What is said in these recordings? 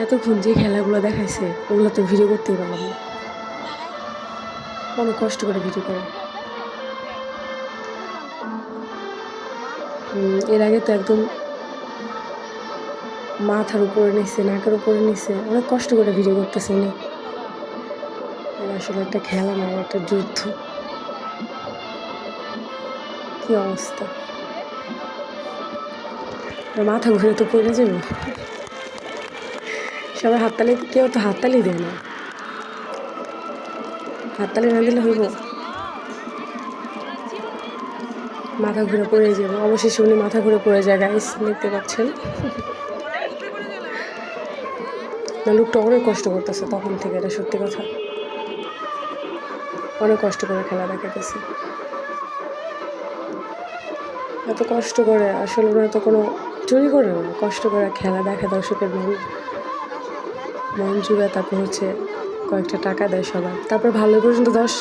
এতক্ষণ যে খেলাগুলো দেখাইছে, ওগুলো তো ভিডিও করতেই পারলাম না। অনেক কষ্ট করে ভিডিও করে। এর আগে তো একদম মাথার উপরে নিচ্ছে নাকের উপরে নিচ্ছে অনেক কষ্ট করে ভিডিও করতেছে উনি। আসলে একটা খেলা নয় একটা যুদ্ধ। কি অবস্থা? মাথা ঘুরে তো পড়ে যাবে। সবাই হাততালি, কেউ তো হাততালি দেয় না। হাততালি না দিলে হইব। মাথা ঘুরে পড়ে যাবে। অবশেষে উনি মাথা ঘুরে পড়ে যায় গাইস দেখতে পাচ্ছেন? না, লোকটা অনেক কষ্ট করতেছে তখন থেকে, এটা সত্যি কথা। অনেক কষ্ট করে খেলা দেখাতেছে এত কষ্ট করে, আসলে ওরা তো কোনো চুরি করে না। কষ্ট করে খেলা দেখে দর্শকের মন। মন জুড়ে তারপর হচ্ছে কয়েকটা টাকা দেয় সবাই। তারপর ভালো পর্যন্ত দশ,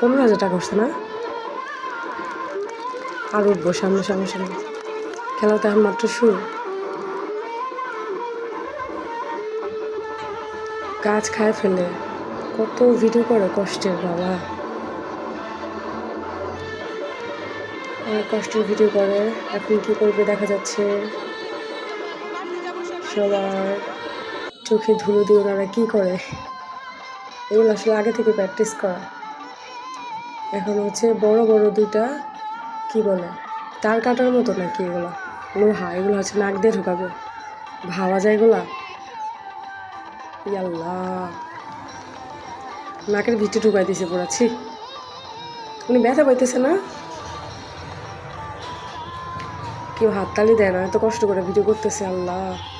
পনেরো হাজার টাকা করছে না? আর উঠবো সামনে সামনে সামনে। খেলা তো এখন মাত্র শুরু। গাছ খায় ফেলে। কত ভিডিও করে কষ্টের বাবা। অনেক কষ্টের ভিডিও করে। এখন কি করবে দেখা যাচ্ছে। সবার চোখে ধুলো দিয়ে ওনারা কী করে? এগুলো আসলে আগে থেকে প্র্যাকটিস করা। এখন হচ্ছে বড় বড় দুইটা, কি বলে তার কাটার মতো নাকি এগুলো? লোহা, এগুলো হচ্ছে নাক দিয়ে ঢুকাবে। ভাবা যায় এগুলা? ইয়াল্লা। নাকের ভিতরে ঢুকাই দিয়েছে পুরা, ছি। উনি ব্যথা পাইতেছে না? কেউ হাততালি দেয় না, এত কষ্ট করে ভিডিও করতেছে, আল্লাহ।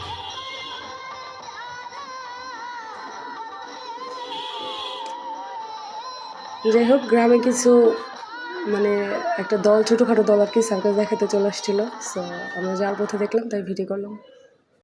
যাই হোক, গ্রামে কিছু মানে একটা দল, ছোটোখাটো দল আর কি সার্কাস দেখাতে চলে আসছিল। সো আমরা যাওয়ার পথে দেখলাম, তাই ভিডিও করলাম।